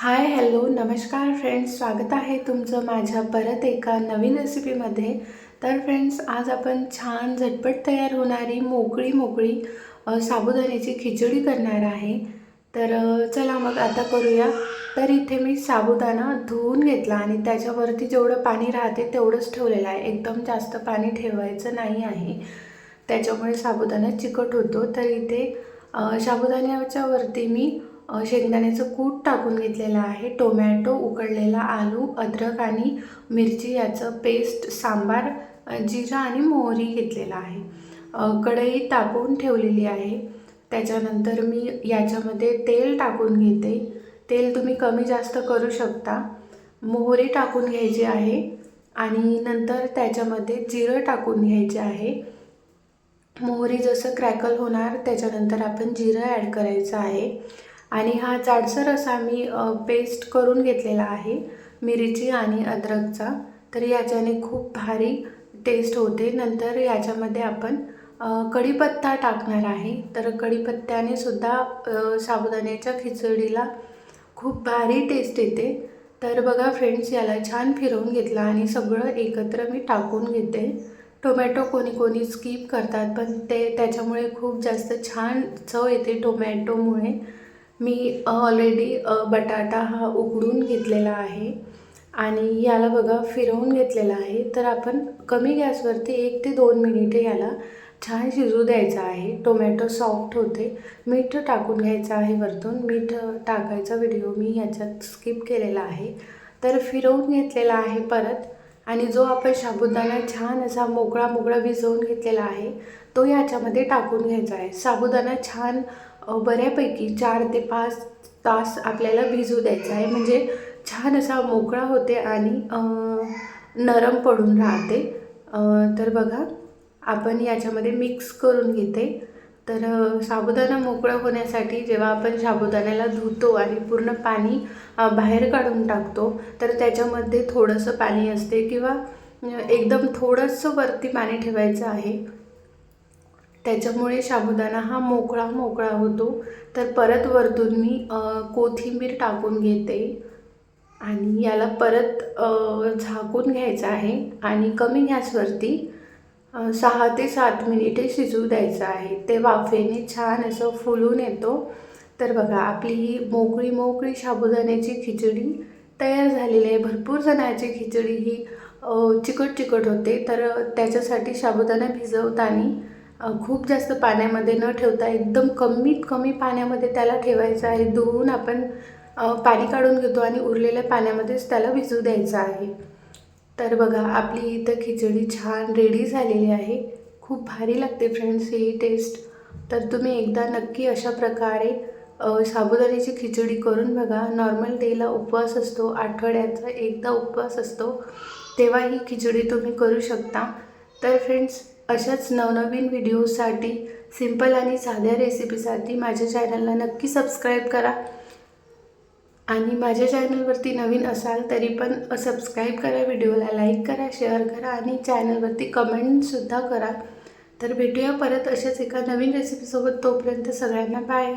Hi hello नमस्कार friends. स्वागत आहे तुमचं माझ्या परत एका नवीन रेसिपीमध्ये. तर फ्रेंड्स आज आपण छान झटपट तयार होणारी मोकळी मोकळी साबुदाण्याची खिचडी करणार आहे. तर चला मग आता करूया. तर इथे मी साबुदाणा धुवून घेतला आणि त्याच्यावरती जेवढं पाणी राहते तेवढंच ठेवलेलं आहे. एकदम जास्त पाणी ठेवायचं नाही आहे. त्याच्यामुळे साबुदाणा चिकट होतो. तर इथे साबुदाण्याच्यावरती साबुदाण्याच्या वरती मी शेंगदाण्याचं कूट टाकून घेतलेलं आहे. टोमॅटो उकडलेला आलू अद्रक आणि मिरची याचं पेस्ट सांबार जिरा आणि मोहरी घेतलेला आहे. कढई तापवून ठेवलेली आहे. त्याच्यानंतर मी याच्यामध्ये तेल टाकून घेते. तेल तुम्ही कमी जास्त करू शकता. मोहरी टाकून घ्यायची आहे आणि नंतर त्याच्यामध्ये जिरं टाकून घ्यायचे आहे. मोहरी जसं क्रॅकल होणार त्याच्यानंतर आपण जिरं ॲड करायचं आहे. आणि हा जाडसर असा मी पेस्ट करून घेतलेला आहे मिरची आणि अद्रकचा. तर याच्याने खूप भारी टेस्ट होते. नंतर याच्यामध्ये आपण कढीपत्ता टाकणार आहे. तर कढीपत्त्याने सुद्धा साबुदाण्याच्या खिचडीला खूप भारी टेस्ट येते. तर बघा फ्रेंड्स याला छान फिरवून घेतला आणि सगळं एकत्र मी टाकून घेते. टोमॅटो कोणी कोणी स्किप करतात पण ते त्याच्यामुळे खूप जास्त छान चव येते टोमॅटोमुळे. मी ऑलरेडी बटाटा हा उकडून घेतलेला आहे. आणि याला बघा फिरवून घेतलेला आहे. तर आपण कमी गॅसवरती एक ते दोन मिनिटे याला छान शिजू द्यायचं आहे. टोमॅटो सॉफ्ट होते. मीठ टाकून घ्यायचं आहे वरतून. मीठ टाकायचा व्हिडिओ मी ह्याच्यात स्किप केलेला आहे. तर फिरवून घेतलेला आहे परत. आणि जो आपण साबुदाणा छान असा मोकळा मोकळा भिजवून घेतलेला आहे तो याच्यामध्ये टाकून घ्यायचा आहे. साबुदाणा छान बऱ्यापैकी चार ते पाच तास आपल्याला भिजू द्यायचा आहे. म्हणजे छान असा मोकळा होते आणि नरम पडून राहते. तर बघा आपण याच्यामध्ये मिक्स करून घेते. तर साबुदाणा मोकळा होण्यासाठी जेव्हा आपण साबुदाण्याला धुतो आणि पूर्ण पाणी बाहेर काढून टाकतो तर त्याच्यामध्ये थोडंसं पाणी असते किंवा एकदम थोडंसं वरती पाणी ठेवायचं आहे. त्याच्यामुळे साबुदाणा हा मोकळा मोकळा होतो. तर परत वरतून मी कोथिंबीर टाकून घेते. आणि याला परत झाकून घ्यायचं आहे. आणि कमी गॅसवरती सहा ते सात मिनिटे शिजू द्यायचं आहे. ते वाफेने छान असं फुलून येतो. तर बघा आपली ही मोकळी मोकळी साबुदाण्याची खिचडी तयार झालेली आहे. भरपूर जणांची खिचडी ही चिकट चिकट होते. तर त्याच्यासाठी साबुदाणा भिजवताना खूप जास्त पाण्यामध्ये न ठेवता एकदम कमीत कमी पाण्यामध्ये त्याला ठेवायचं आहे. धुवून आपण पाणी काढून घेतो आणि उरलेल्या पाण्यामध्येच त्याला भिजू द्यायचं आहे. तर बघा आपली इथं खिचडी छान रेडी झालेली आहे. खूप भारी लागते फ्रेंड्स ही टेस्ट तर तुम्ही एकदा नक्की अशा प्रकारे साबुदाण्याची खिचडी करून बघा. नॉर्मल डेला उपवास असतो आठवड्याचा एकदा उपवास असतो. तेव्हा ही खिचडी तुम्ही करू शकता. तर फ्रेंड्स अशाच नवनवीन व्हिडिओसाठी सिंपल आणि साध्या रेसिपीसाठी माझ्या चॅनलला नक्की सबस्क्राईब करा. आणि माझ्या चॅनलवरती नवीन असाल तरी पण सबस्क्राईब करा व्हिडिओला लाईक करा शेअर करा आणि चॅनलवरती कमेंटसुद्धा करा. तर भेटूया परत अशाच एका नवीन रेसिपीसोबत. तोपर्यंत सगळ्यांना बाय.